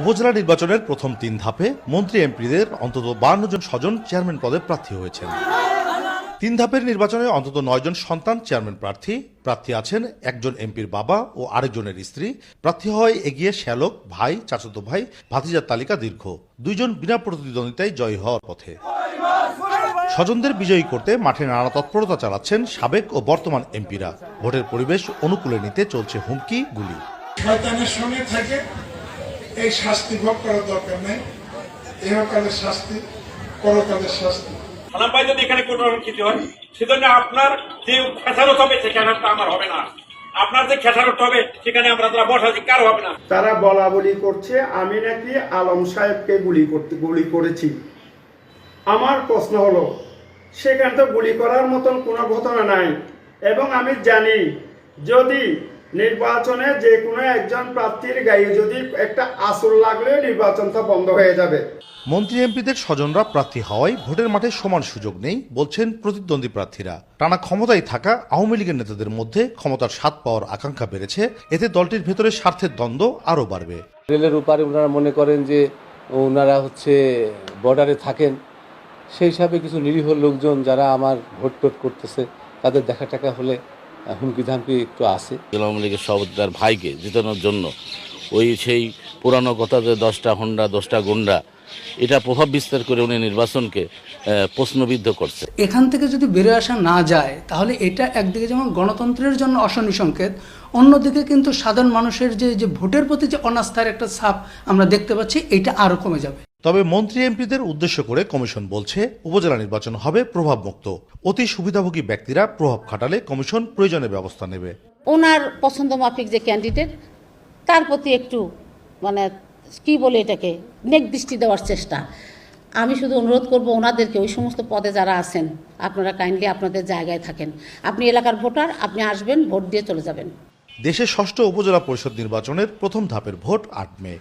উপজেলা নির্বাচনের প্রথম তিন ধাপে মন্ত্রী এমপিদের অন্তত বান্ন জন স্বজন চেয়ারম্যান পদে প্রার্থী হয়েছেন। তিন ধাপের নির্বাচনে অন্তত নয় জন সন্তান চেয়ারম্যান প্রার্থী। প্রার্থী আছেন একজন এমপির বাবা ও আরেকজনের স্ত্রী। প্রার্থী হয় এগিয়ে শ্যালক, ভাই, চাচাতো ভাই, ভাতিজার তালিকা দীর্ঘ। দুইজন বিনা প্রতিদ্বন্দ্বিতায় জয়ী হওয়ার পথে। স্বজনদের বিজয়ী করতে মাঠে নানা তৎপরতা চালাচ্ছেন সাবেক ও বর্তমান এমপিরা। ভোটের পরিবেশ অনুকূলে নিতে চলছে হুমকি, গুলি। সঙ্গে থাকে এই শাস্তি ভোগ করার দরকার নেই। ইহকালের শাস্তি পরকালের শাস্তি। সালাম ভাই যদি এখানে কোনো রকম কিছু হয় সেজন্য আপনার যে খেসারত হবে সেখানে আমার হবে না। আপনার যে খেসারত হবে সেখানে আমরা তারা বসা কারও হবে না। তারা বলা বলি করছে আমি নাকি আলম সাহেবকে গুলি করতে গুলি করেছি। আমার প্রশ্ন হলো সেখানে তো গুলি করার মতন কোনো ঘটনা নাই। এবং আমি জানি যদি নির্বাচনে যে কোনো একজন প্রার্থীর গায়ে যদি একটা আসল লাগলে নির্বাচনটা বন্ধ হয়ে যাবে। মন্ত্রী এমপিদের স্বজনরা প্রার্থী হওয়ায় ভোটের মাঠে সমান সুযোগ নেই বলছেন প্রতিদ্বন্দ্বী প্রার্থীরা। টানা ক্ষমতায় থাকা আওয়ামী লীগের নেতাদের মধ্যে ক্ষমতার স্বাদ পাওয়ার আকাঙ্ক্ষা বেড়েছে এতে দলটির ভেতরে স্বার্থের দ্বন্দ্ব আরও বাড়বে। রেলের উপারে ওনারা মনে করেন যে ওনারা হচ্ছে বর্ডারে থাকেন সেই হিসাবে কিছু নিরীহ লোকজন যারা আমার ভোট টোট করতেছে তাদের দেখা টাকা হলে হুমকি ধামকি একটু আছে? আওয়ামী লীগের সভাপতি তার ভাইকে জিতানোর জন্য ওই সেই পুরানো কথা যে দশটা হন্ডা দশটা গুন্ডা এটা প্রভাব বিস্তার করে উনি নির্বাচনকে প্রশ্নবিদ্ধ করছে। এখান থেকে যদি বেরোয় আসা না যায় তাহলে এটা একদিকে যেমন গণতন্ত্রের জন্য অশনি সংকেত অন্যদিকে কিন্তু সাধারণ মানুষের যে যে ভোটের প্রতি যে অনাস্থার একটা ছাপ আমরা দেখতে পাচ্ছি এটা আরও কমে যাবে। তবে মন্ত্রী এমপিদের উদ্দেশ্য করে কমিশন বলছে উপজেলা নির্বাচন হবে প্রভাবমুক্ত। অতি সুবিধাভোগী ব্যক্তিরা প্রভাব খাটালে কমিশন প্রয়োজনে ব্যবস্থা নেবে। ওনার পছন্দ মাফিক যে ক্যান্ডিডেট তার প্রতি একটু মানে কি বলে এটাকে নেক দৃষ্টি দেওয়ার চেষ্টা। আমি শুধু অনুরোধ করব ওনাদেরকে ওই সমস্ত পদে যারা আছেন আপনারা কাইন্ডলি আপনাদের জায়গায় থাকেন। আপনি এলাকার ভোটার আপনি আসবেন ভোট দিয়ে চলে যাবেন। দেশের ষষ্ঠ উপজেলা পরিষদ নির্বাচনের প্রথম ধাপের ভোট আট মে।